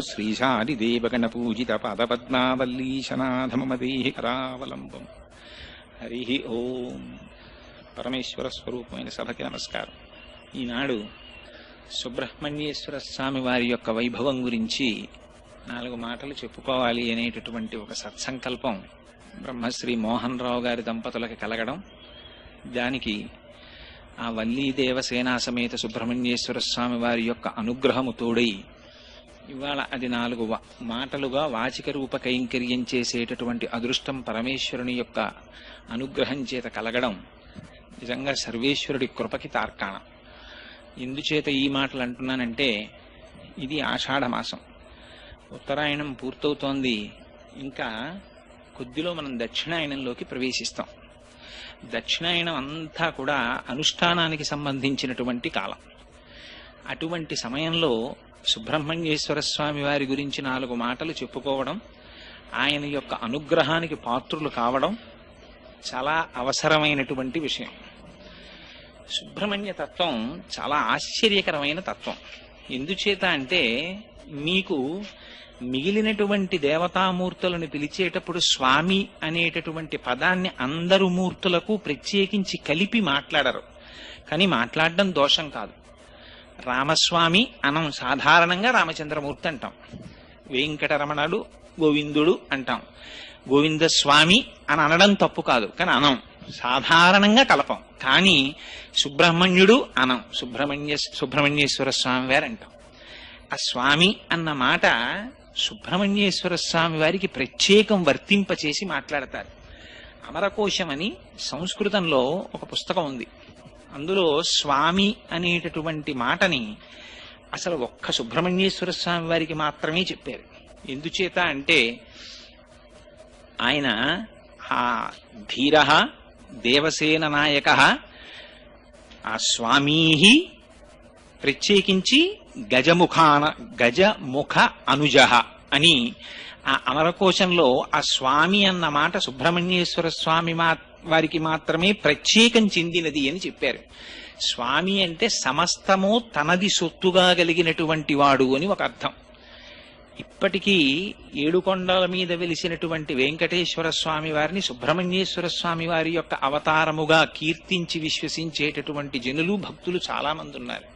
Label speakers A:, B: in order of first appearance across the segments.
A: శ్రీశారిదేవగణపూజిత పాదపద్మావల్లీశనాథమమదేహి కరావలంబం. హరి ఓం పరమేశ్వర స్వరూపమైన సభకి నమస్కారం. ఈనాడు సుబ్రహ్మణ్యేశ్వర స్వామి వారి యొక్క వైభవం గురించి నాలుగు మాటలు చెప్పుకోవాలి అనేటటువంటి ఒక సత్సంకల్పం బ్రహ్మశ్రీ మోహన్ రావు గారి దంపతులకి కలగడం దానికి ఆ వల్లీదేవ సేనా సమేత సుబ్రహ్మణ్యేశ్వర స్వామి వారి యొక్క అనుగ్రహము తోడై ఇవాళ అది నాలుగు వ- మాటలుగా వాచిక రూప కైంకర్యం చేసేటటువంటి అదృష్టం పరమేశ్వరుని యొక్క అనుగ్రహం చేత కలగడం నిజంగా సర్వేశ్వరుడి కృపకి తార్కాణం. ఎందుచేత ఈ మాటలు అంటున్నానంటే ఇది ఆషాఢ మాసం ఉత్తరాయణం పూర్తవుతోంది. ఇంకా కొద్దిలో మనం దక్షిణాయనంలోకి ప్రవేశిస్తాం. దక్షిణాయనం అంతా కూడా అనుష్ఠానానికి సంబంధించినటువంటి కాలం. అటువంటి సమయంలో సుబ్రహ్మణ్యేశ్వర స్వామి వారి గురించి నాలుగు మాటలు చెప్పుకోవడం ఆయన యొక్క అనుగ్రహానికి పాత్రులు కావడం చాలా అవసరమైనటువంటి విషయం. సుబ్రహ్మణ్య తత్వం చాలా ఆశ్చర్యకరమైన తత్వం. ఎందుచేత అంటే మీకు మిగిలినటువంటి దేవతామూర్తులను పిలిచేటప్పుడు స్వామి అనేటటువంటి పదాన్ని అందరు మూర్తులకు ప్రత్యేకించి కలిపి మాట్లాడరు. కానీ మాట్లాడడం దోషం కాదు. రామస్వామి అనం సాధారణంగా రామచంద్రమూర్తి అంటాం. వెంకటరమణుడు గోవిందుడు అంటాం. గోవిందస్వామి అని అనడం తప్పు కాదు కానీ అనం. సాధారణంగా కలపం. కానీ సుబ్రహ్మణ్యుడు అనం. సుబ్రహ్మణ్య సుబ్రహ్మణ్యేశ్వర స్వామి వారు అంటాం. ఆ స్వామి అన్న మాట సుబ్రహ్మణ్యేశ్వర స్వామి వారికి ప్రత్యేకం వర్తింపచేసి మాట్లాడతారు. అమరకోశం అని సంస్కృతంలో ఒక పుస్తకం ఉంది. అందులో స్వామి అనేటటువంటి మాటని అసలు ఒక్క సుబ్రహ్మణ్యేశ్వర స్వామి వారికి మాత్రమే చెప్పారు. ఎందుచేత అంటే ఆయన ఆ ధీర దేవసేన నాయక ఆ స్వామీ ప్రత్యేకించి గజముఖాన గజముఖ అనుజ అని ఆ అమరకోశంలో ఆ స్వామి అన్న మాట సుబ్రహ్మణ్యేశ్వర స్వామి మా వారికి మాత్రమే ప్రత్యేకం చెందినది అని చెప్పారు. స్వామి అంటే సమస్తము తనది సొత్తుగా కలిగినటువంటి వాడు అని ఒక అర్థం. ఇప్పటికీ ఏడుకొండల మీద వెలిసినటువంటి వెంకటేశ్వర స్వామి వారిని సుబ్రహ్మణ్యేశ్వర స్వామి వారి యొక్క అవతారముగా కీర్తించి విశ్వసించేటటువంటి జనులు భక్తులు చాలా మంది ఉన్నారు.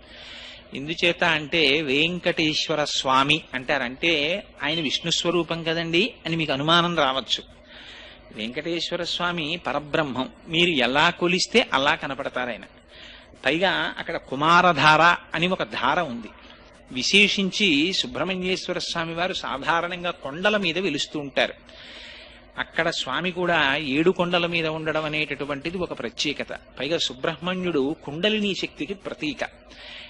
A: ఎందుచేత అంటే వెంకటేశ్వర స్వామి అంటారంటే ఆయన విష్ణు స్వరూపం కదండి అని మీకు అనుమానం రావచ్చు. వెంకటేశ్వర స్వామి పరబ్రహ్మం. మీరు ఎలా కొలిస్తే అలా కనపడతారాయన పైగా అక్కడ కుమారధార అని ఒక ధార ఉంది. విశేషించి సుబ్రహ్మణ్యేశ్వర స్వామి వారు సాధారణంగా కొండల మీద వెలుస్తూ ఉంటారు. అక్కడ స్వామి కూడా ఏడు కొండల మీద ఉండడం అనేటటువంటిది ఒక ప్రత్యేకత. పైగా సుబ్రహ్మణ్యుడు కుండలిని శక్తికి ప్రతీక.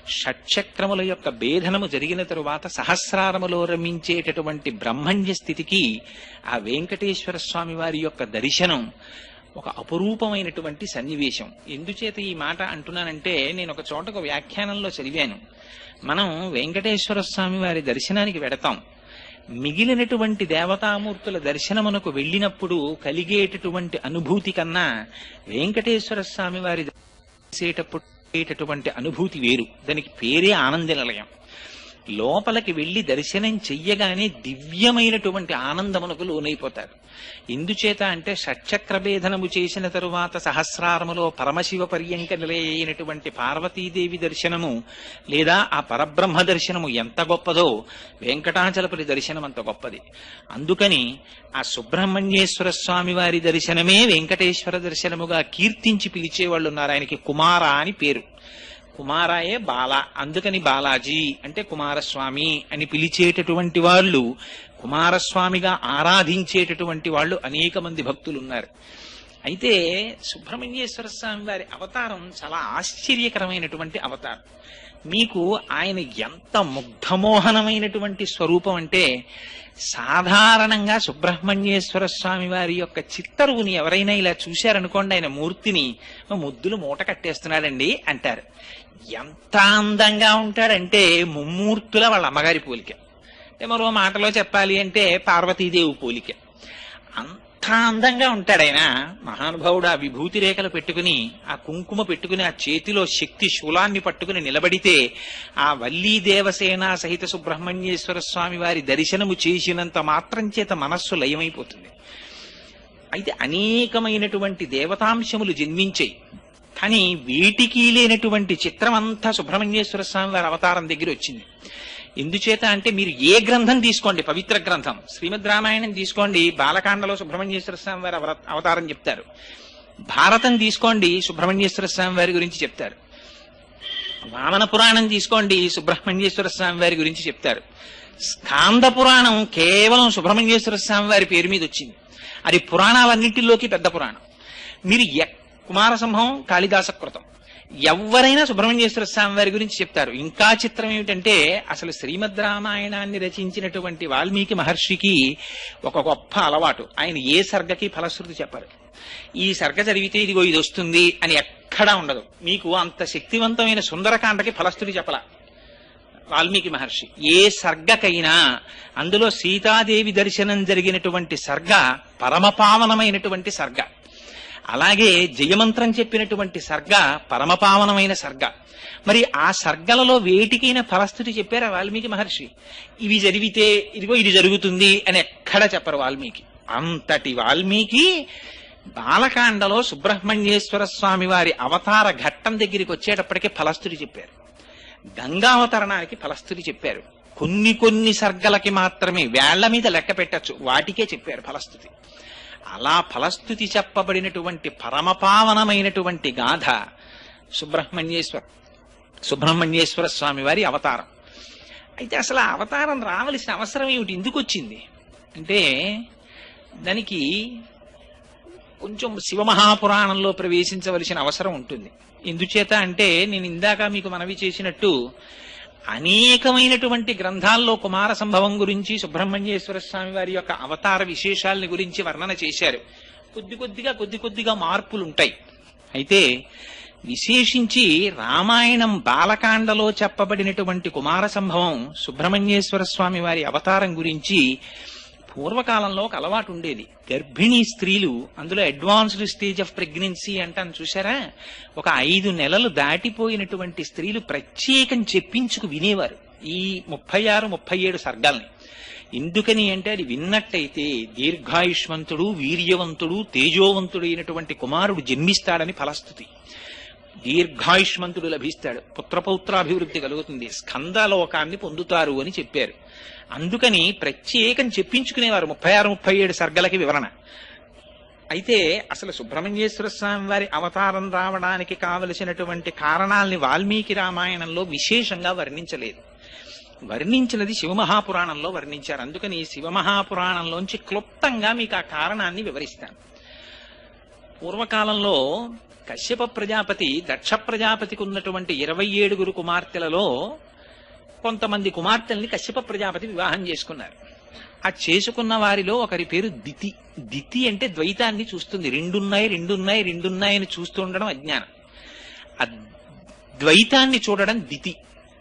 A: షట్చక్రముల యొక్క భేదనము జరిగిన తరువాత సహస్రారములో రమించేటటువంటి బ్రహ్మణ్య స్థితికి ఆ వెంకటేశ్వర స్వామి వారి యొక్క దర్శనం ఒక అపురూపమైనటువంటి సన్నివేశం. ఎందుచేత ఈ మాట అంటున్నానంటే నేను ఒక చోట ఒక వ్యాఖ్యానంలో చదివాను. మనం వెంకటేశ్వర స్వామి వారి దర్శనానికి వెడతాం. మిగిలినటువంటి దేవతామూర్తుల దర్శనమునకు వెళ్ళినప్పుడు కలిగేటటువంటి అనుభూతి కన్నా వెంకటేశ్వర స్వామి వారి చేసేటప్పుడు అనుభూతి వేరు. దానికి పేరే ఆనంద నిలయం లోపలికి వెళ్ళి దర్శనం చెయ్యగానే దివ్యమైనటువంటి ఆనందమునకు లోనైపోతారు. ఎందుచేత అంటే షట్చక్రభేదనము చేసిన తరువాత సహస్రారములో పరమశివ పర్యంక నిలయైనటువంటి పార్వతీదేవి దర్శనము లేదా ఆ పరబ్రహ్మ దర్శనము ఎంత గొప్పదో వెంకటాచలపతి దర్శనం అంత గొప్పది. అందుకని ఆ సుబ్రహ్మణ్యేశ్వర స్వామి వారి దర్శనమే వెంకటేశ్వర దర్శనముగా కీర్తించి పిలిచేవాళ్ళు ఉన్నారు. ఆయనకి కుమార అని పేరు. కుమారాయే బాల. అందుకని బాలాజీ అంటే కుమారస్వామి అని పిలిచేటటువంటి వాళ్ళు కుమారస్వామిగా ఆరాధించేటటువంటి వాళ్ళు అనేక మంది భక్తులు ఉన్నారు అయితే సుబ్రహ్మణ్యేశ్వర స్వామి వారి అవతారం చాలా ఆశ్చర్యకరమైనటువంటి అవతారం. మీకు ఆయన ఎంత ముగ్ధమోహనమైనటువంటి స్వరూపం అంటే సాధారణంగా సుబ్రహ్మణ్యేశ్వర స్వామి వారి యొక్క చిత్తరువుని ఎవరైనా ఇలా చూశారనుకోండి ఆయన మూర్తిని ముద్దులు మూట కట్టేస్తున్నాడండి అంటారు. ఎంత అందంగా ఉంటాడంటే ముమ్మూర్తుల వాళ్ళ అమ్మగారి పోలిక. అంటే మరో మాటలో చెప్పాలి అంటే పార్వతీదేవి పోలిక. అంత అందంగా ఉంటాడైనా మహానుభావుడు ఆ విభూతి రేఖలు పెట్టుకుని ఆ కుంకుమ పెట్టుకుని ఆ చేతిలో శక్తి శూలాన్ని పట్టుకుని నిలబడితే ఆ వల్లీ దేవసేన సహిత సుబ్రహ్మణ్యేశ్వర స్వామి వారి దర్శనము చేసినంత మాత్రం చేత మనస్సు లయమైపోతుంది. అయితే అనేకమైనటువంటి దేవతాంశములు జన్మించాయి. కానీ వీటికి లేనటువంటి చిత్రం అంతా సుబ్రహ్మణ్యేశ్వర స్వామి వారి అవతారం దగ్గర వచ్చింది. ఎందుచేత అంటే మీరు ఏ గ్రంథం తీసుకోండి పవిత్ర గ్రంథం. శ్రీమద్ రామాయణం తీసుకోండి బాలకాండలో సుబ్రహ్మణ్యేశ్వర స్వామి వారి అవతారం చెప్తారు. భారతం తీసుకోండి సుబ్రహ్మణ్యేశ్వర స్వామి వారి గురించి చెప్తారు. వామన పురాణం తీసుకోండి సుబ్రహ్మణ్యేశ్వర స్వామి వారి గురించి చెప్తారు. స్కాంద పురాణం కేవలం సుబ్రహ్మణ్యేశ్వర స్వామి వారి పేరు మీద వచ్చింది. అది పురాణాలన్నింటిలోకి పెద్ద పురాణం. మీరు కుమారసింహం కాళిదాస కృతం. ఎవరైనా సుబ్రహ్మణ్యేశ్వర స్వామి వారి గురించి చెప్తారు. ఇంకా చిత్రం ఏమిటంటే అసలు శ్రీమద్ రామాయణాన్ని రచించినటువంటి వాల్మీకి మహర్షికి ఒక గొప్ప అలవాటు. ఆయన ఏ సర్గకి ఫలశ్రుతి చెప్పారు. ఈ సర్గ చదివితే ఇదిగో ఇది వస్తుంది అని ఎక్కడా ఉండదు. మీకు అంత శక్తివంతమైన సుందరకాండకి ఫలశ్రుతి చెప్పలా. వాల్మీకి మహర్షి ఏ సర్గకైనా అందులో సీతాదేవి దర్శనం జరిగినటువంటి సర్గ పరమపావనమైనటువంటి సర్గ. అలాగే జయమంత్రం చెప్పినటువంటి సర్గ పరమపావనమైన సర్గ. మరి ఆ సర్గలలో వేటికైనా ఫలస్థుతి చెప్పారా వాల్మీకి మహర్షి? ఇవి జరిగితే ఇదిగో ఇది జరుగుతుంది అని ఎక్కడ చెప్పరు వాల్మీకి. అంతటి వాల్మీకి బాలకాండలో సుబ్రహ్మణ్యేశ్వర స్వామి వారి అవతార ఘట్టం దగ్గరికి వచ్చేటప్పటికే ఫలస్థుతి చెప్పారు. గంగావతరణానికి ఫలస్థుతి చెప్పారు. కొన్ని కొన్ని సర్గలకి మాత్రమే వేళ్ళ మీద లెక్క పెట్టచ్చు. వాటికే చెప్పారు ఫలస్థుతి. అలా ఫలస్థుతి చెప్పబడినటువంటి పరమపావనమైనటువంటి గాథ సుబ్రహ్మణ్యేశ్వర సుబ్రహ్మణ్యేశ్వర స్వామి వారి అవతారం. అయితే అసలు ఆ అవతారం రావలసిన అవసరం ఏమిటి? ఎందుకు వచ్చింది అంటే దానికి కొంచెం శివమహాపురాణంలో ప్రవేశించవలసిన అవసరం ఉంటుంది. ఎందుచేత అంటే నేను ఇందాక మీకు మనవి చేసినట్టు అనేకమైనటువంటి గ్రంథాల్లో కుమార సంభవం గురించి సుబ్రహ్మణ్యేశ్వర స్వామి వారి యొక్క అవతార విశేషాలని గురించి వర్ణన చేశారు. కొద్ది కొద్దిగా కొద్ది కొద్దిగా మార్పులు ఉంటాయి అయితే విశేషించి రామాయణం బాలకాండలో చెప్పబడినటువంటి కుమార సంభవం సుబ్రహ్మణ్యేశ్వర స్వామి వారి అవతారం గురించి పూర్వకాలంలో ఒక అలవాటు ఉండేది. గర్భిణీ స్త్రీలు అందులో అడ్వాన్స్డ్ స్టేజ్ ఆఫ్ ప్రెగ్నెన్సీ అంటాను చూసారా ఒక ఐదు నెలలు దాటిపోయినటువంటి స్త్రీలు ప్రత్యేకం చెప్పించుకు వినేవారు ఈ ముప్పై ఆరు ముప్పై ఏడు సర్గాల్ని. ఎందుకని అంటే అది విన్నట్టయితే దీర్ఘాయుష్మంతుడు వీర్యవంతుడు తేజోవంతుడు అయినటువంటి కుమారుడు జన్మిస్తాడని ఫలస్థుతి. దీర్ఘాయుష్మంతుడు లభిస్తాడు. పుత్రపౌత్రాభివృద్ధి కలుగుతుంది. స్కందలోకాన్ని పొందుతారు అని చెప్పారు. అందుకని ప్రత్యేకం చెప్పించుకునేవారు ముప్పై ఆరు ముప్పై ఏడు సర్గలకి వివరణ. అయితే అసలు సుబ్రహ్మణ్యేశ్వర స్వామి వారి అవతారం రావడానికి కావలసినటువంటి కారణాల్ని వాల్మీకి రామాయణంలో విశేషంగా వర్ణించలేదు. వర్ణించినది శివమహాపురాణంలో వర్ణించారు. అందుకని శివమహాపురాణంలోంచి క్లుప్తంగా మీకు ఆ కారణాన్ని వివరిస్తాను. పూర్వకాలంలో కశ్యప ప్రజాపతి దక్ష ప్రజాపతికి ఉన్నటువంటి ఇరవై ఏడుగురు కుమార్తెలలో కొంతమంది కుమార్తెల్ని కశ్యప ప్రజాపతి వివాహం చేసుకున్నారు. ఆ చేసుకున్న వారిలో ఒకరి పేరు దితి. దితి అంటే ద్వైతాన్ని చూస్తుంది. రెండున్నాయి రెండున్నాయి రెండున్నాయని చూస్తూ ఉండడం అజ్ఞానం. ఆ ద్వైతాన్ని చూడడం దితి.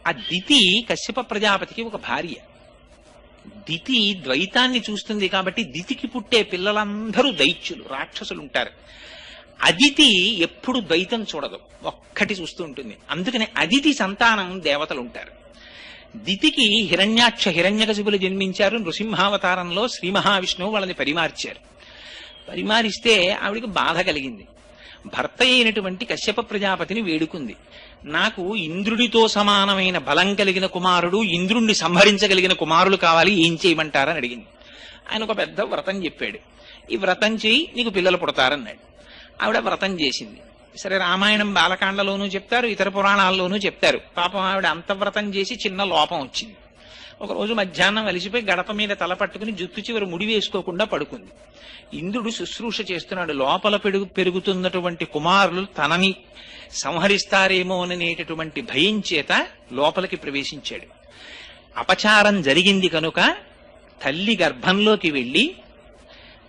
A: ఆ దితి కశ్యప ప్రజాపతికి ఒక భార్య. దితి ద్వైతాన్ని చూస్తుంది కాబట్టి దితికి పుట్టే పిల్లలందరూ దైత్యులు రాక్షసులు ఉంటారు అదితి ఎప్పుడు ద్వైతం చూడదు. ఒక్కటి చూస్తూ ఉంటుంది. అందుకని అదితి సంతానం దేవతలు ఉంటారు దితికి హిరణ్యాక్ష హిరణ్యకశిపులు జన్మించారు. నృసింహావతారంలో శ్రీ మహావిష్ణువు వాళ్ళని పరిమార్చారు. పరిమారిస్తే ఆవిడికి బాధ కలిగింది. భర్త అయినటువంటి కశ్యప ప్రజాపతిని వేడుకుంది. నాకు ఇంద్రుడితో సమానమైన బలం కలిగిన కుమారుడు ఇంద్రుణ్ణి సంహరించగలిగిన కుమారులు కావాలి ఏం చేయమంటారని అడిగింది. ఆయన ఒక పెద్ద వ్రతం చెప్పాడు. ఈ వ్రతం చేయి నీకు పిల్లలు పుడతారన్నాడు. ఆవిడ వ్రతం చేసింది. సరే రామాయణం బాలకాండలోనూ చెప్తారు ఇతర పురాణాల్లోనూ చెప్తారు. పాపం ఆవిడ అంతవ్రతం చేసి చిన్న లోపం వచ్చింది. ఒకరోజు మధ్యాహ్నం అలిసిపోయి గడప మీద తల పట్టుకుని జుత్తు చివరి ముడి వేసుకోకుండా పడుకుంది. ఇంద్రుడు శుశ్రూష చేస్తున్నాడు లోపల పెరుగు పెరుగుతున్నటువంటి కుమారులు తనని సంహరిస్తారేమో అనేటటువంటి భయం చేత లోపలికి ప్రవేశించాడు. అపచారం జరిగింది కనుక తల్లి గర్భంలోకి వెళ్ళి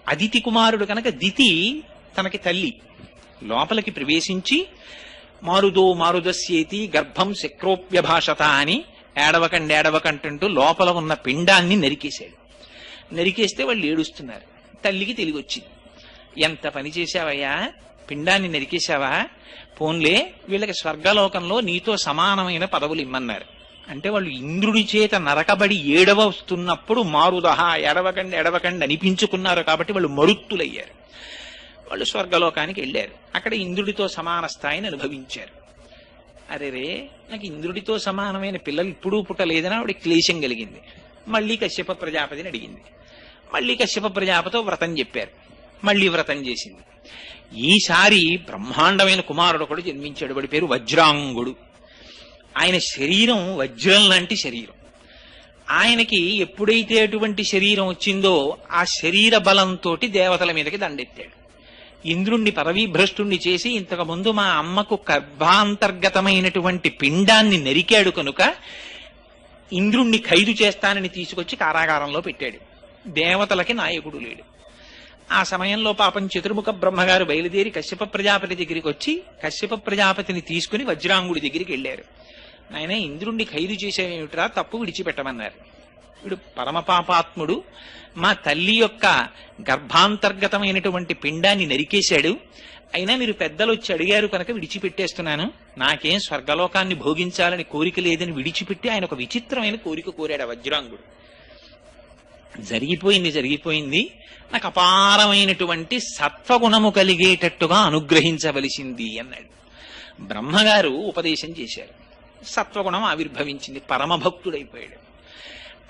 A: అదితి కుమారుడు కనుక దితి తనకి తల్లి. లోపలికి ప్రవేశించి మారుదో మారుదస్యేతి గర్భం శక్రోప్యభాషత అని ఏడవకండేడవకంటుంటూ లోపల ఉన్న పిండాన్ని నరికేశాడు. నరికేస్తే వాళ్ళు ఏడుస్తున్నారు. తల్లికి తెలివి వచ్చింది ఎంత పని చేశావయ్యా? పిండాన్ని నరికేశావా? పోన్లే వీళ్ళకి స్వర్గలోకంలో నీతో సమానమైన పదవులు ఇమ్మన్నారు. అంటే వాళ్ళు ఇంద్రుడి చేత నరకబడి ఏడవ వస్తున్నప్పుడు మారుదహ ఎడవకండి ఎడవకండి అనిపించుకున్నారు కాబట్టి వాళ్ళు మరుత్తులయ్యారు. వాళ్ళు స్వర్గలోకానికి వెళ్ళారు. అక్కడ ఇంద్రుడితో సమాన స్థాయిని అనుభవించారు. అరే రే నాకు ఇంద్రుడితో సమానమైన పిల్లలు ఇప్పుడు పుట్టలేదని ఆవిడ క్లేశం కలిగింది. మళ్ళీ కశ్యప ప్రజాపతిని అడిగింది. మళ్ళీ కశ్యప ప్రజాపతితో వ్రతం చెప్పారు. మళ్ళీ వ్రతం చేసింది. ఈసారి బ్రహ్మాండమైన కుమారుడు ఒకడు జన్మించాడు. వాడి పేరు వజ్రాంగుడు. ఆయన శరీరం వజ్రం లాంటి శరీరం. ఆయనకి ఎప్పుడైతే అటువంటి శరీరం వచ్చిందో ఆ శరీర బలంతో దేవతల మీదకి దండెత్తాడు. ఇంద్రుణ్ణి పరవీభ్రష్టుణ్ణి చేసి ఇంతకు ముందు మా అమ్మకు గర్భాంతర్గతమైనటువంటి పిండాన్ని నరికాడు కనుక ఇంద్రుణ్ణి ఖైదు చేస్తానని తీసుకొచ్చి కారాగారంలో పెట్టాడు. దేవతలకి నాయకుడు లేడు. ఆ సమయంలో పాపం చతుర్ముఖ బ్రహ్మగారు బయలుదేరి కశ్యప ప్రజాపతి దగ్గరికి వచ్చి కశ్యప ప్రజాపతిని తీసుకుని వజ్రాంగుడి దగ్గరికి వెళ్ళారు. ఆయన ఇంద్రుణ్ణి ఖైదు చేసేమిట్రా తప్పు విడిచిపెట్టమన్నారు. వీడు పరమపాపాత్ముడు. మా తల్లి యొక్క గర్భాంతర్గతమైనటువంటి పిండాన్ని నరికేశాడు. అయినా మీరు పెద్దలు వచ్చి అడిగారు కనుక విడిచిపెట్టేస్తున్నాను. నాకేం స్వర్గలోకాన్ని భోగించాలని కోరిక లేదని విడిచిపెట్టి ఆయన ఒక విచిత్రమైన కోరిక కోరాడు ఆ వజ్రాంగుడు. జరిగిపోయింది జరిగిపోయింది. నాకు అపారమైనటువంటి సత్వగుణము కలిగేటట్టుగా అనుగ్రహించవలసింది అన్నాడు. బ్రహ్మగారు ఉపదేశం చేశారు. సత్వగుణం ఆవిర్భవించింది పరమభక్తుడైపోయాడు.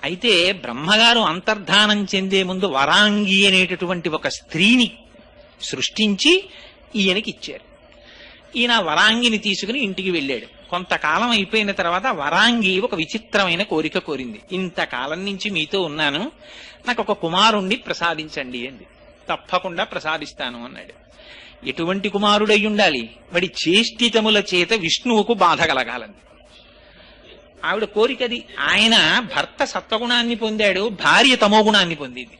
A: అయితే బ్రహ్మగారు అంతర్ధానం చెందే ముందు వరాంగి అనేటటువంటి ఒక స్త్రీని సృష్టించి ఈయనకి ఇచ్చారు. ఈయన వరాంగిని తీసుకుని ఇంటికి వెళ్ళాడు. కొంతకాలం అయిపోయిన తర్వాత వరాంగి ఒక విచిత్రమైన కోరిక కోరింది. ఇంతకాలం నుంచి మీతో ఉన్నాను. నాకు ఒక కుమారుణ్ణి ప్రసాదించండి అంది. తప్పకుండా ప్రసాదిస్తాను అన్నాడు. ఎటువంటి కుమారుడై ఉండాలి? వాడి చేష్టితముల చేత విష్ణువుకు బాధ కలగాలంది. ఆవిడ కోరికది ఆయన భర్త సత్వగుణాన్ని పొందాడు భార్య తమోగుణాన్ని పొందింది.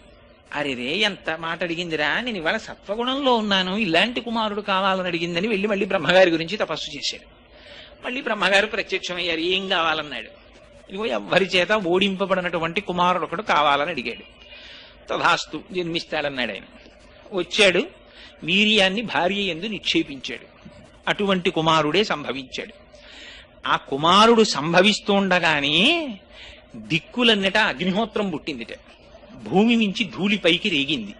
A: అరేరే ఎంత మాట అడిగిందిరా? నేను ఇవాళ సత్వగుణంలో ఉన్నాను ఇలాంటి కుమారుడు కావాలని అడిగిందని వెళ్ళి మళ్ళీ బ్రహ్మగారి గురించి తపస్సు చేశాడు. మళ్ళీ బ్రహ్మగారు ప్రత్యక్షమయ్యారు ఏం కావాలన్నాడు? ఇదిగో ఎవ్వరి చేత ఓడింపబడినటువంటి కుమారుడు ఒకడు కావాలని అడిగాడు. తథాస్తు జన్మిస్తాడన్నాడు ఆయన. వచ్చాడు వీర్యాన్ని భార్య ఎందు నిక్షేపించాడు. అటువంటి కుమారుడే సంభవించాడు. ఆ కుమారుడు సంభవిస్తుండగానే దిక్కులన్నట అగ్నిహోత్రం పుట్టిందిట. భూమి నుంచి ధూళి పైకి రేగింది.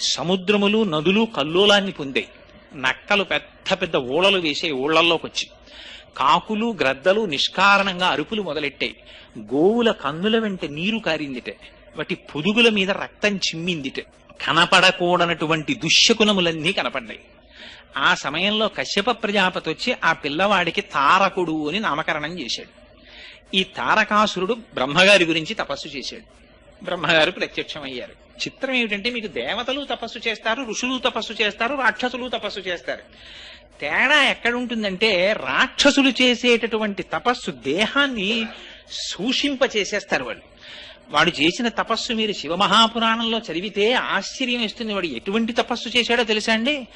A: సముద్రములు నదులు కల్లోలాన్ని పొందాయి. నక్కలు పెద్ద పెద్ద ఊళలు వేసే ఊళ్ళల్లోకి వచ్చి కాకులు గ్రద్దలు నిష్కారణంగా అరుపులు మొదలెట్టాయి. గోవుల కన్నుల వెంట నీరు కారిందిట. వాటి పొదుగుల మీద రక్తం చిమ్మిందిట. కనపడకూడనటువంటి దుశ్శకునములన్నీ కనపడ్డాయి. ఆ సమయంలో కశ్యప ప్రజాపతి వచ్చి ఆ పిల్లవాడికి తారకుడు అని నామకరణం చేశాడు. ఈ తారకాసురుడు బ్రహ్మగారి గురించి తపస్సు చేశాడు. బ్రహ్మగారు ప్రత్యక్షమయ్యారు. చిత్రం ఏమిటంటే మీకు దేవతలు తపస్సు చేస్తారు ఋషులు తపస్సు చేస్తారు రాక్షసులు తపస్సు చేస్తారు. తేడా ఎక్కడుంటుందంటే రాక్షసులు చేసేటటువంటి తపస్సు దేహాన్ని సూషింప చేసేస్తారు వాళ్ళు. వాడు చేసిన తపస్సు మీరు శివమహాపురాణంలో చదివితే ఆశ్చర్యం ఇస్తుంది వాడు ఎటువంటి తపస్సు చేశాడో తెలుసా అండి?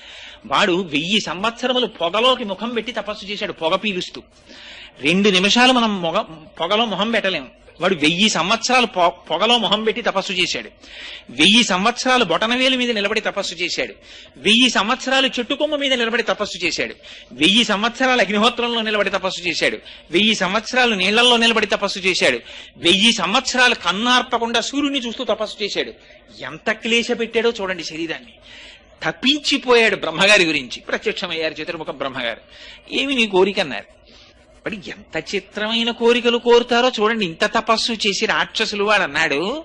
A: వాడు వెయ్యి సంవత్సరములు పొగలోకి ముఖం పెట్టి తపస్సు చేశాడు పొగ పీలుస్తూ. రెండు నిమిషాలు మనం మొగ పొగలో ముఖం పెట్టలేము వాడు వెయ్యి సంవత్సరాలు పొ- పొగలో మొహం పెట్టి తపస్సు చేశాడు. వెయ్యి సంవత్సరాలు బొటనవేలు మీద నిలబడి తపస్సు చేశాడు. వెయ్యి సంవత్సరాలు చెట్టు కొమ్మ మీద నిలబడి తపస్సు చేశాడు. వెయ్యి సంవత్సరాలు అగ్నిహోత్రంలో నిలబడి తపస్సు చేశాడు. వెయ్యి సంవత్సరాలు నీళ్ళలో నిలబడి తపస్సు చేశాడు. వెయ్యి సంవత్సరాలు కన్నార్పకుండా సూర్యుని చూస్తూ తపస్సు చేశాడు. ఎంత క్లేశ పెట్టాడో చూడండి శరీరాన్ని. తప్పించిపోయాడు బ్రహ్మగారి గురించి. ప్రత్యక్షమయ్యారు చతుర్ముఖ బ్రహ్మగారు. ఏమి నీ కోరికన్నారు మరి ఎంత చిత్రమైన కోరికలు కోరుతారో చూడండి. ఇంత తపస్సు చేసి రాక్షసులు వాడు అన్నాడు.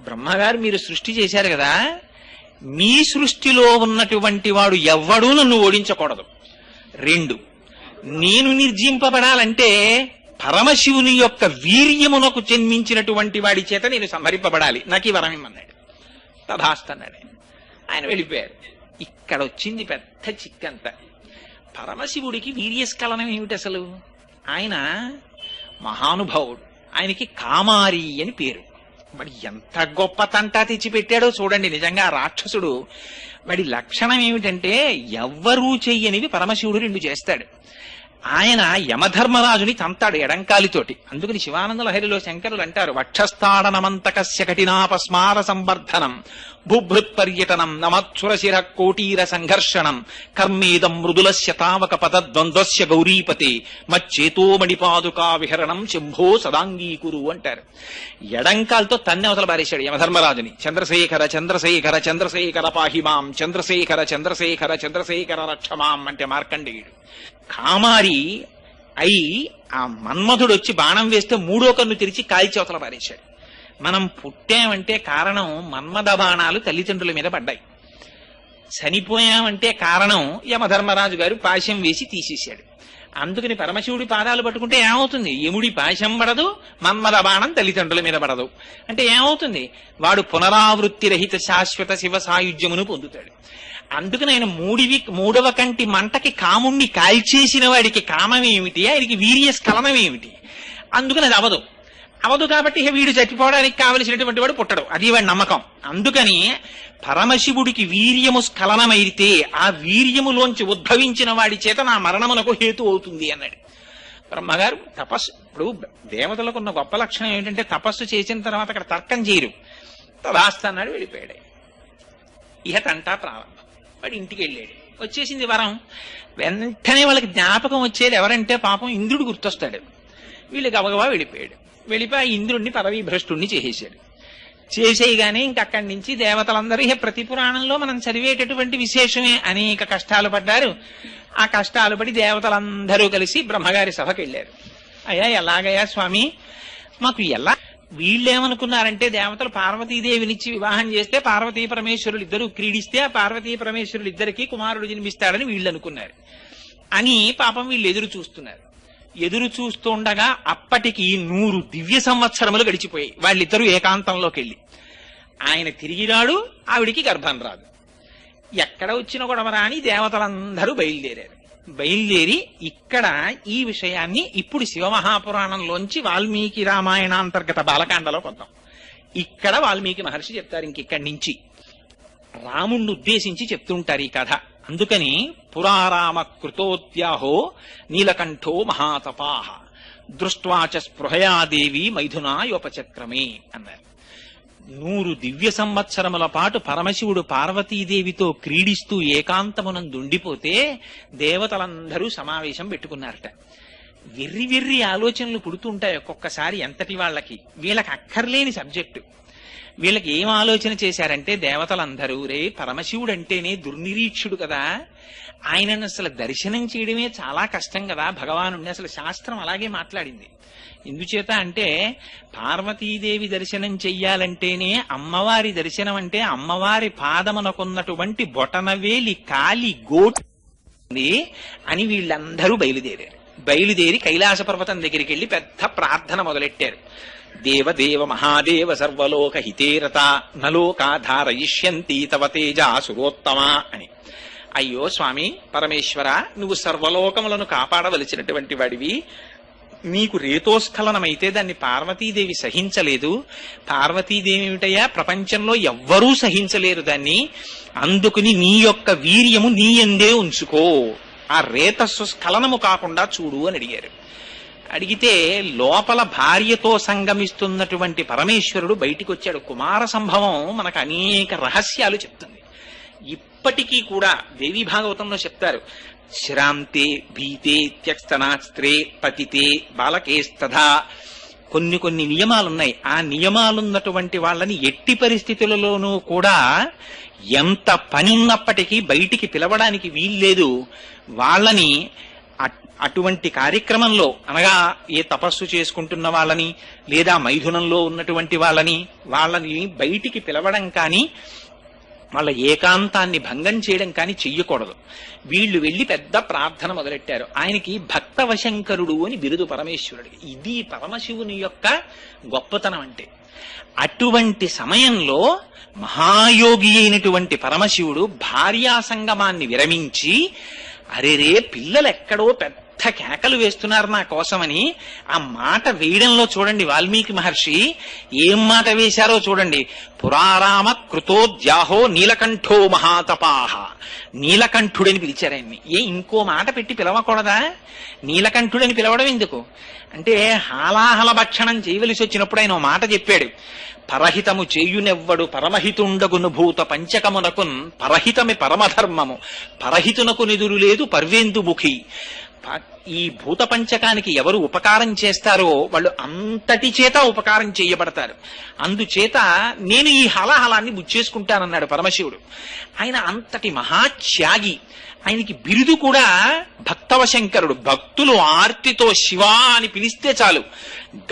A: బ్రహ్మగారు మీరు సృష్టి చేశారు కదా. మీ సృష్టిలో ఉన్నటువంటి వాడు ఎవ్వడూ నన్ను ఓడించకూడదు. రెండు నేను నిర్జింపబడాలంటే పరమశివుని యొక్క వీర్యమునకు జన్మించినటువంటి వాడి చేత నేను సంహరింపబడాలి. నాకు ఈ వరం ఇమ్మన్నాడు. తథాస్తన్నాడు ఆయన. వెళ్ళిపోయారు. ఇక్కడ వచ్చింది పెద్ద చిక్కంతా. పరమశివుడికి వీర్యస్ఖలనం ఏమిటి అసలు? ఆయన మహానుభావుడు. ఆయనకి కామారి అని పేరు. మరి ఎంత గొప్ప తంటా తెచ్చిపెట్టాడో చూడండి నిజంగా రాక్షసుడు. వాడి లక్షణం ఏమిటంటే ఎవ్వరూ చెయ్యనివి పరమశివుడు రెండు చేస్తాడు. ఆయన యమధర్మరాజుని చంతాడు ఎడంకాలితోటి. అందుకని శివానంద లహరిలో శంకరులు అంటారు వక్షస్థాడనమంతకస్య కఠినాపస్మార సంవర్ధనం బుభృత్ పర్యటనం నమత్సురశిర కోటీర సంఘర్షణం కర్మేదం మృదులస్య తావక పదద్వంద్వస్య గౌరీపతి మచ్చేతో మణిపాదుకా విహరణం శంభో సదాంగీకురు అంటారు. ఎడంకాలతో తన్నే అవతల పారేశాడు యమధర్మరాజుని. చంద్రశేఖర చంద్రశేఖర చంద్రశేఖర పాహిమాం చంద్రశేఖర చంద్రశేఖర చంద్రశేఖర రక్షమాం అంటే మార్కండేయుడు. కామారి అయి ఆ మన్మధుడు వచ్చి బాణం వేస్తే మూడో కన్ను తెరిచి కాల్చి అవతల పారేశాడు. మనం పుట్టామంటే కారణం మన్మద బాణాలు తల్లిదండ్రుల మీద పడ్డాయి. చనిపోయామంటే కారణం యమధర్మరాజు గారు పాశం వేసి తీసేశాడు. అందుకని పరమశివుడి పాదాలు పట్టుకుంటే ఏమవుతుంది? యముడి పాశం పడదు మన్మద బాణం తల్లిదండ్రుల మీద పడదు. అంటే ఏమవుతుంది? వాడు పునరావృత్తి రహిత శాశ్వత శివ సాయుధ్యమును పొందుతాడు. అందుకని ఆయన మూడివి మూడవ కంటి మంటకి కాముణ్ణి కాల్చేసిన వాడికి కామం ఏమిటి ఆయనకి వీర్య స్ఖలనం ఏమిటి అందుకని అది అవదు. అవదు కాబట్టి వీడు చచ్చిపోవడానికి కావలసినటువంటి వాడు పుట్టడు. అది వాడి నమ్మకం. అందుకని పరమశివుడికి వీర్యము స్ఖలనమైతే ఆ వీర్యములోంచి ఉద్భవించిన వాడి చేత నా మరణమునకు హేతు అవుతుంది అన్నాడు. బ్రహ్మగారు తపస్సు ఇప్పుడు దేవతలకు ఉన్న గొప్ప లక్షణం ఏంటంటే తపస్సు చేసిన తర్వాత అక్కడ తర్కం చేయరు. తదాస్తన్నాడు వెళ్ళిపోయాడు. ఇహ తంటా ప్రారంభం వాడు ఇంటికి వెళ్ళాడు. వచ్చేసింది వరం. వెంటనే వాళ్ళకి జ్ఞాపకం వచ్చేది ఎవరంటే పాపం ఇంద్రుడు గుర్తొస్తాడు. వీళ్ళు గబగబా వెళ్ళిపోయాడు. వెళ్ళిపోయి ఆ ఇంద్రుడిని పదవీ భ్రష్టుణ్ణి చేసేసాడు చేసేయగానే ఇంక అక్కడి నుంచి దేవతలందరూ ఇహ ప్రతి పురాణంలో మనం చదివేటటువంటి విశేషమే. అనేక కష్టాలు పడ్డారు. ఆ కష్టాలు పడి దేవతలందరూ కలిసి బ్రహ్మగారి సభకి వెళ్ళారు. అయ్యా ఎలాగయ్యా స్వామి? మాకు ఎలా వీళ్ళేమనుకున్నారంటే దేవతలు పార్వతీదేవినిచ్చి వివాహం చేస్తే పార్వతీ పరమేశ్వరులు ఇద్దరు క్రీడిస్తే ఆ పార్వతీ పరమేశ్వరులు ఇద్దరికి కుమారుడు జన్మిస్తాడని వీళ్ళు అనుకున్నారు అని పాపం వీళ్ళు ఎదురు చూస్తున్నారు. ఎదురు చూస్తుండగా అప్పటికి నూరు దివ్య సంవత్సరములు గడిచిపోయాయి. వాళ్ళిద్దరూ ఏకాంతంలోకి వెళ్ళి. ఆయన తిరిగి రాడు ఆవిడికి గర్భం రాదు. ఎక్కడ వచ్చిన గొడవరా అని దేవతలందరూ బయలుదేరారు. బయలుదేరి ఇక్కడ ఈ విషయాన్ని ఇప్పుడు శివమహాపురాణంలోంచి వాల్మీకి రామాయణాంతర్గత బాలకాండలో కొద్దాం ఇక్కడ వాల్మీకి మహర్షి చెప్తారు ఇంకిక్కడి నుంచి రాముణ్ణి ఉద్దేశించి చెప్తుంటారు ఈ కథ. అందుకని పురారామ కృతోద్యాహో నీలకంఠో మహాతపాహ దృష్ట్వాచ స్పృహయాదేవి మైథునాయోపచక్రమే అన్నారు. నూరు దివ్య సంవత్సరముల పాటు పరమశివుడు పార్వతీదేవితో క్రీడిస్తూ ఏకాంతమునందుండిపోతే దేవతలందరూ సమావేశం పెట్టుకున్నారట. వెర్రి వెర్రి ఆలోచనలు పుడుతుంటాయి ఒక్కొక్కసారి ఎంతటి వాళ్ళకి. వీళ్ళకి అక్కర్లేని సబ్జెక్టు. వీళ్ళకి ఏం ఆలోచన చేశారంటే దేవతలందరూ రే పరమశివుడు అంటేనే దుర్నిరీక్షుడు కదా. ఆయనను అసలు దర్శనం చేయడమే చాలా కష్టం కదా. భగవానుడిని అసలు శాస్త్రం అలాగే మాట్లాడింది. ఎందుచేత అంటే పార్వతీదేవి దర్శనం చెయ్యాలంటేనే అమ్మవారి దర్శనం అంటే అమ్మవారి పాదమునకున్నటువంటి బొటనవేలి కాలి గోటు అని వీళ్ళందరూ బయలుదేరారు. బయలుదేరి కైలాస పర్వతం దగ్గరికి వెళ్ళి పెద్ద ప్రార్థన మొదలెట్టారు. దేవదేవ మహాదేవ సర్వలోక హితేరత నలోకాధారయిష్యంతి తవ తేజ సురోత్తమ అని. అయ్యో స్వామి పరమేశ్వర నువ్వు సర్వలోకములను కాపాడవలసినటువంటి వాడివి. నీకు రేతోస్ఖలనమైతే దాన్ని పార్వతీదేవి సహించలేదు. పార్వతీదేవి ఏమిటయ్యా ప్రపంచంలో ఎవ్వరూ సహించలేరు దాన్ని. అందుకుని నీ యొక్క వీర్యము నీ ఎందే ఉంచుకో. ఆ రేతస్సు స్ఖలనము కాకుండా చూడు అని అడిగారు. అడిగితే లోపల భార్యతో సంగమిస్తున్నటువంటి పరమేశ్వరుడు బయటికి వచ్చాడు కుమార సంభవం మనకు అనేక రహస్యాలు చెప్తుంది. ఇప్పటికీ కూడా దేవీ భాగవతంలో చెప్తారు. శ్రాంతే భీతే త్యక్స్తనాస్త్రే పతితే బాలకేస్తథా. కొన్ని కొన్ని నియమాలున్నాయి. ఆ నియమాలున్నటువంటి వాళ్ళని ఎట్టి పరిస్థితులలోనూ కూడా ఎంత పని ఉన్నప్పటికీ బయటికి పిలవడానికి వీల్లేదు. వాళ్ళని అట్- అటువంటి కార్యక్రమంలో అనగా ఏ తపస్సు చేసుకుంటున్న వాళ్ళని లేదా మైథునంలో ఉన్నటువంటి వాళ్ళని వాళ్ళని బయటికి పిలవడం కానీ వాళ్ళ ఏకాంతాన్ని భంగం చేయడం కానీ చెయ్యకూడదు. వీళ్ళు వెళ్ళి పెద్ద ప్రార్థన మొదలెట్టారు. ఆయనకి భక్తవశంకరుడు అని బిరుదు పరమేశ్వరుడికి ఇది పరమశివుని యొక్క గొప్పతనం అంటే. అటువంటి సమయంలో మహాయోగి అయినటువంటి పరమశివుడు భార్యా సంగమాన్ని విరమించి అరేరే పిల్లలు ఎక్కడో పెద్ద పెద్ద కేకలు వేస్తున్నారు నా కోసమని. ఆ మాట వేయడంలో చూడండి వాల్మీకి మహర్షి. ఏం మాట వేశారో చూడండి. పురారామ కృతోద్యాహో నీలకంఠో మహాతపాహ నీలకంఠుడని పిలిచారు ఆయన్ని. ఏ ఇంకో మాట పెట్టి పిలవకూడదా? నీలకంఠుడని పిలవడం ఎందుకు? అంటే హాలాహల భక్షణం చేయవలసి వచ్చినప్పుడు ఆయన ఓ మాట చెప్పాడు. పరహితము చేయునెవ్వడు పరమహితుండగును భూత పంచకమునకున్ పరహితమి పరమధర్మము. పరహితునకు నిదురు లేదు పర్వేందుముఖి. ఈ భూత పంచకానికి ఎవరు ఉపకారం చేస్తారో వాళ్ళు అంతటి చేత ఉపకారం చేయబడతారు. అందుచేత నేను ఈ హలాహలాన్ని బుచ్చేసుకుంటానన్నాడు పరమశివుడు. ఆయన అంతటి మహాత్యాగి. ఆయనకి బిరుదు కూడా భక్తవశంకరుడు. భక్తులు ఆర్తితో శివా అని పిలిస్తే చాలు.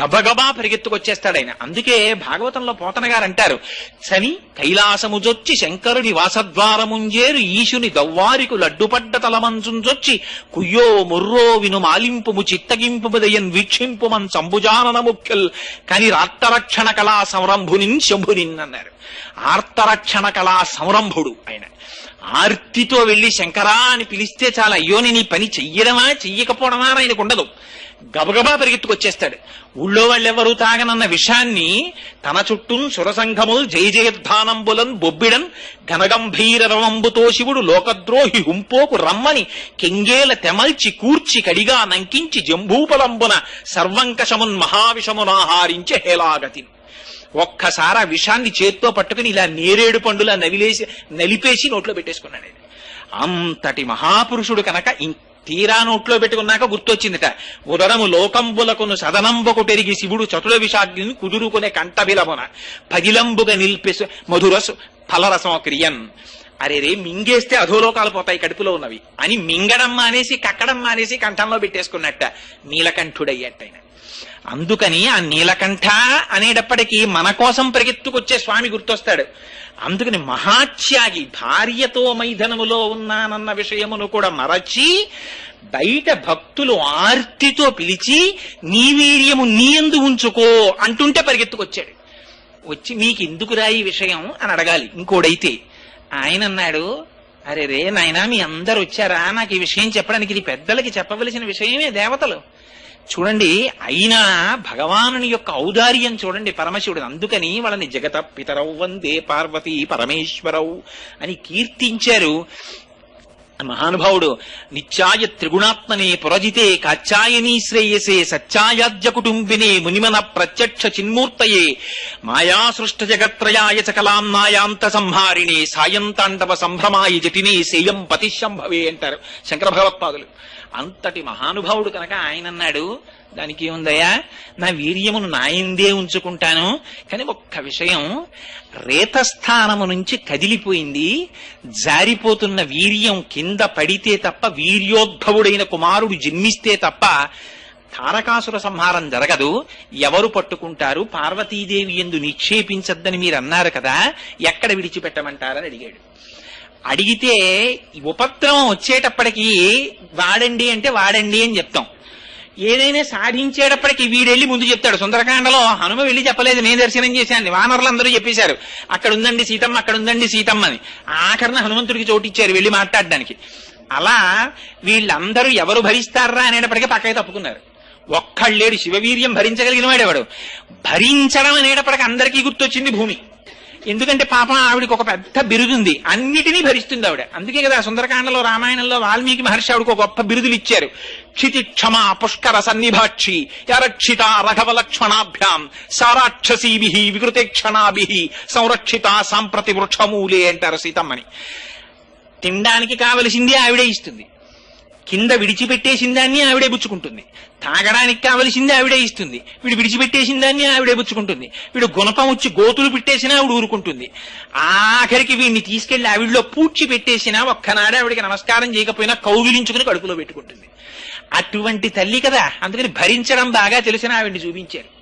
A: గబగబా పరిగెత్తుకొచ్చేస్తాడు ఆయన. అందుకే భాగవతంలో పోతన గారు అంటారు చని కైలాసముజొచ్చి శంకరుడి వాసద్వారముంజేరు ఈశుని దవ్వారికు లడ్డుపడ్డ తలమంచుంజొచ్చి కుయ్యో ముర్రో విను మాలింపుము చిత్తగింపుదయన్ వీక్షింపుమన్ సంభుజానన ముఖ్యల్ కని రాత్తరక్షణ కళా సంరంభునిన్ శంభునిన్ అన్నారు. ఆర్తరక్షణ కళా సంరంభుడు ఆయన. ఆర్తితో వెళ్ళి శంకరా అని పిలిస్తే చాలా అయ్యో నేను ఈ పని చెయ్యడమా చెయ్యకపోవడమా అని ఆయనకు ఉండదు. గబగబా పరిగెత్తుకొచ్చేస్తాడు. ఊళ్ళో వాళ్ళెవరూ తాగనన్న విషయాన్ని తన చుట్టూ సురసంఘములు జయ జయద్ధానంబులన్ బొబ్బిడన్ ఘనగంభీర రవంబుతో శివుడు లోకద్రోహి హుంపోకు రమ్మని కెంగేల తెమల్చి కూర్చి కడిగా నంకించి జంభూపలంబున సర్వంకషమున్ మహావిషమునాహారించి హేలాగతిని ఒక్కసారి ఆ విషాన్ని చేత్తో పట్టుకుని ఇలా నేరేడు పండులా నవిలేసి నలిపేసి నోట్లో పెట్టేసుకున్నాడు ఆయన. అంతటి మహాపురుషుడు కనుక తీరా నోట్లో పెట్టుకున్నాక గుర్తొచ్చిందిట. ఉదరము లోకంబులకును సదనంబొకుటెరిగి శివుడు చతుర విషాగ్ని కుదురుకునే కంఠబిలమున పదిలంబుగా నిల్పేసు మధురసు ఫలరసం క్రియన్. అరే రే మింగేస్తే అధోలోకాలు పోతాయి కడుపులో ఉన్నవి. అని మింగడం మానేసి కక్కడం మానేసి కంఠంలో పెట్టేసుకున్నట్ట నీలకంఠుడయ్యట్టయిన. అందుకని ఆ నీలకంఠ అనేటప్పటికీ మన కోసం పరిగెత్తుకొచ్చే స్వామి గుర్తొస్తాడు. అందుకని మహాత్యాగి భార్యతో మైదనములో ఉన్నానన్న విషయమును కూడా మరచి బయట భక్తులు ఆర్తితో పిలిచి నీ వీర్యము నీ ఎందు ఉంచుకో అంటుంటే పరిగెత్తుకొచ్చాడు. వచ్చి మీకు ఎందుకురా ఈ విషయం? అని అడగాలి. ఇంకోడైతే ఆయన అన్నాడు అరే రే నాయనా మీ అందరు వచ్చారా నాకు ఈ విషయం చెప్పడానికి ఇది పెద్దలకి చెప్పవలసిన విషయమే దేవతలు. చూడండి అయినా భగవానుని యొక్క ఔదార్యం చూడండి పరమశివుడు. అందుకని వాళ్ళని జగత పితరౌ వందే పార్వతీ పరమేశ్వరౌ అని కీర్తించారు. మహానుభావుడు నిత్యాయ త్రిగుణాత్మనే పురజితే కాచాయనీ శ్రేయసే సత్యాయాజ్య కుటుంబినే మునిమన ప్రత్యక్ష చిన్మూర్తయే మాయా సృష్ట జగత్రయాయ చకలాంనాయాంత సంహారిణే సాయంతాండవ సంభ్రమాయ జటినే సేయం పతిశంభవే అంటారు శంకర భగవత్పాదులు. అంతటి మహానుభావుడు కనుక ఆయన అన్నాడు దానికి ఏముందయ్యా నా వీర్యమును నాయందే ఉంచుకుంటాను. కానీ ఒక్క విషయం రేతస్థానము నుంచి కదిలిపోయింది. జారిపోతున్న వీర్యం కింద పడితే తప్ప వీర్యోద్భవుడైన కుమారుడు జన్మిస్తే తప్ప తారకాసుర సంహారం జరగదు. ఎవరు పట్టుకుంటారు? పార్వతీదేవి ఎందు నిక్షేపించద్దని మీరు అన్నారు కదా ఎక్కడ విడిచిపెట్టమంటారని అడిగాడు. అడిగితే ఉపద్రవం వచ్చేటప్పటికి వాడండి అంటే వాడండి అని చెప్తాం. ఏదైనా సాధించేటప్పటికి వీడెళ్ళి ముందు చెప్తాడు. సుందరకాండలో హనుమ వెళ్ళి చెప్పలేదు. నేను దర్శనం చేశాను. వానరులు అందరూ చెప్పేశారు. అక్కడ ఉందండి సీతమ్మ అక్కడ ఉందండి సీతమ్మ అని ఆఖరణ హనుమంతుడికి చోటిచ్చారు వెళ్ళి మాట్లాడడానికి. అలా వీళ్ళందరూ ఎవరు భరిస్తారా అనేటప్పటికీ పక్కకి తప్పుకున్నారు. ఒక్కళ్ళేడు శివవీర్యం భరించగలిగిన వాడేవాడు? భరించడం అనేటప్పటికి అందరికీ గుర్తొచ్చింది భూమి. ఎందుకంటే పాపం ఆవిడకి ఒక పెద్ద బిరుదుంది. అన్నిటినీ భరిస్తుంది ఆవిడ. అందుకే కదా సుందరకాండలో రామాయణంలో వాల్మీకి మహర్షి ఆవిడకు ఒక గొప్ప బిరుదులు ఇచ్చారు. క్షితి క్షమ పుష్కర సన్నిభాక్షి యరక్షిత రఘవ లక్ష్మణాభ్యాం సారాక్షసీభి వికృతే క్షణాభి సంరక్షిత సాంప్రతి వృక్షమూలే అంటారు సీతమ్మని. తినడానికి కావలసింది ఆవిడే ఇస్తుంది. కింద విడిచిపెట్టేసిన దాన్ని ఆవిడే పుచ్చుకుంటుంది. తాగడానికి కావలసింది ఆవిడే ఇస్తుంది. వీడు విడిచిపెట్టేసిన దాన్ని ఆవిడే పుచ్చుకుంటుంది. వీడు గుణపం వచ్చి గోతులు పెట్టేసినా ఆవిడ ఊరుకుంటుంది. ఆఖరికి వీడిని తీసుకెళ్ళి ఆవిడలో పూడ్చి పెట్టేసినా ఒక్కనాడే ఆవిడికి నమస్కారం చేయకపోయినా కౌగిలించుకుని కడుపులో పెట్టుకుంటుంది. అటువంటి తల్లి కదా. అందుకని భరించడం బాగా తెలిసిన ఆవిడ్ని చూపించారు.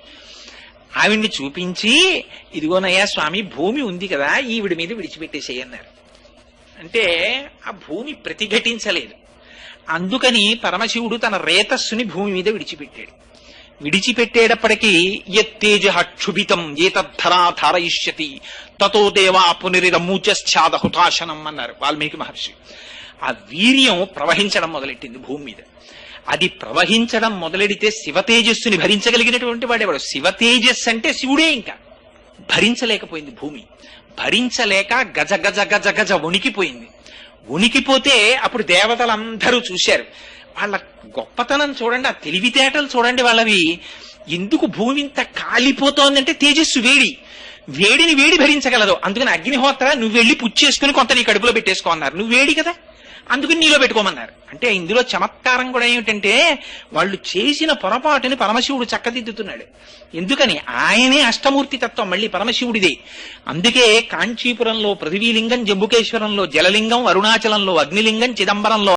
A: ఆవిడ్ని చూపించి ఇదిగోనయ్యా స్వామి భూమి ఉంది కదా ఈవిడి మీద విడిచిపెట్టేసేయన్నారు. అంటే ఆ భూమి ప్రతిఘటించలేదు. అందుకని పరమశివుడు తన రేతస్సుని భూమి మీద విడిచిపెట్టాడు. విడిచిపెట్టేటప్పటికీ యత్తేజ క్షుభితం ఏతద్ధరా ధారయిష్యతి తతో దేవా పునరిరమూచశ్చాద హుతాశనం అన్నారు వాల్మీకి మహర్షి. ఆ వీర్యం ప్రవహించడం మొదలెట్టింది భూమి మీద. అది ప్రవహించడం మొదలెడితే శివతేజస్సుని భరించగలిగినటువంటి వాడేవాడు? శివతేజస్సు అంటే శివుడే ఇంకా. భరించలేకపోయింది భూమి. భరించలేక గజ గజ గజ గజ వణికిపోయింది. ఉనికిపోతే అప్పుడు దేవతలందరూ చూశారు. వాళ్ళ గొప్పతనం చూడండి ఆ తెలివితేటలు చూడండి వాళ్ళవి. ఎందుకు భూమి ఇంత కాలిపోతోందంటే తేజస్సు వేడి. వేడిని వేడి భరించగలదు. అందుకని అగ్నిహోత్ర నువ్వు వెళ్ళి పుచ్చేసుకుని కొంత నీ కడుపులో పెట్టేసుకో అన్నారు. నువ్వు వేడి కదా? అందుకని నీలో పెట్టుకోమన్నారు. అంటే ఇందులో చమత్కారం కూడా ఏమిటంటే వాళ్ళు చేసిన పొరపాటుని పరమశివుడు చక్కదిద్దుతున్నాడు. ఎందుకని? ఆయనే అష్టమూర్తి తత్వం మళ్ళీ పరమశివుడిదే. అందుకే కాంచీపురంలో పృథ్వీలింగం జంబుకేశ్వరంలో జలలింగం అరుణాచలంలో అగ్నిలింగం చిదంబరంలో